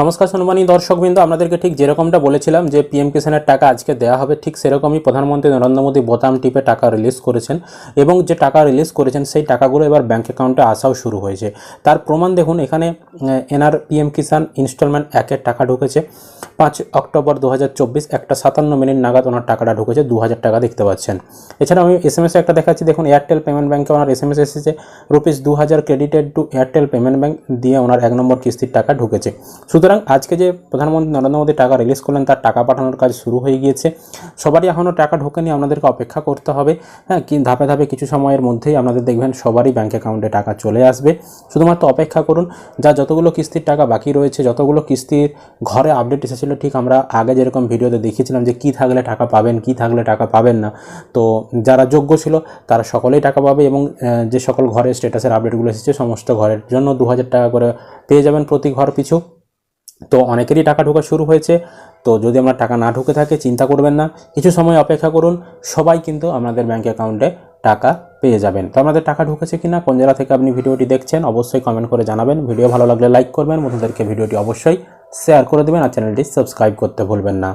নমস্কার সম্মানী দর্শকবৃন্দ, আপনাদেরকে ঠিক যেরকমটা বলেছিলাম যে পিএম কিষানের টাকা আজকে দেওয়া হবে, ঠিক সেরকমই প্রধানমন্ত্রী নরেন্দ্র মোদী বোতাম টিপে টাকা রিলিজ করেছেন এবং যে টাকা রিলিজ করেছেন সেই টাকাগুলো এবার ব্যাঙ্ক অ্যাকাউন্টে আসাও শুরু হয়েছে। তার প্রমাণ দেখুন, এখানে এনআর পিএম কিষান ইনস্টলমেন্ট একের টাকা ঢুকেছে। পাঁচ অক্টোবর দু হাজার চব্বিশ একটা সাতান্ন মিনিট নাগাদ ওনার টাকাটা ঢুকেছে দু হাজার টাকা দেখতে পাচ্ছেন। এছাড়া আমি এস এম একটা দেখাচ্ছি, দেখুন এয়ারটেল পেমেন্ট ব্যাঙ্কে ওনার এস এম এস এসেছে রুপিস দু হাজার credited to Airtel payment bank দিয়ে ওনার এক নম্বর কিস্তির টাকা ঢুকেছে। সুতরাং আজকে যে প্রধানমন্ত্রী নরেন্দ্র মোদী টাকা রিলিজ করলেন, তার টাকা পাঠানোর কাজ শুরু হয়ে গিয়েছে। সবারই এখনও টাকা ঢোকেনি আপনাদেরকে অপেক্ষা করতে হবে। হ্যাঁ কি ধাপে ধাপে কিছু সময়ের মধ্যেই আপনাদের দেখবেন সবারই ব্যাঙ্ক অ্যাকাউন্টে টাকা চলে আসবে। শুধুমাত্র অপেক্ষা করুন, যা যতগুলো কিস্তির টাকা বাকি রয়েছে, যতগুলো কিস্তির ঘরে আপডেট এসেছিল ঠিক আমরা আগে যেরকম ভিডিওতে দেখিয়েছিলাম যে কি থাকলে টাকা পাবেন, কি থাকলে টাকা পাবেন না। তো যারা যোগ্য ছিল, তারা সকলেই টাকা পাবে এবং যে সকল ঘরে স্ট্যাটাসের আপডেটগুলো এসেছে, সমস্ত ঘরের জন্য দু হাজার টাকা করে পেয়ে যাবেন প্রতি ঘর পিছু। তো অনেকেরই টাকা ঢোকা শুরু হয়েছে। তো যদি আমরা টাকা না ঢুকে থাকে, চিন্তা করবেন না। কিছু সময় অপেক্ষা করুন, সবাই কিন্তু আপনাদের ব্যাঙ্ক অ্যাকাউন্টে টাকা পেয়ে যাবেন। তো আপনাদের টাকা ঢুকেছে কিনা, কোন জেলা থেকে আপনি ভিডিওটি দেখছেন, অবশ্যই কমেন্ট করে জানাবেন। ভিডিও ভালো লাগলে লাইক করবেন। বন্ধুদেরকে ভিডিওটি অবশ্যই শেয়ার করে দেবেন আর চ্যানেলটি সাবস্ক্রাইব করতে ভুলবেন না।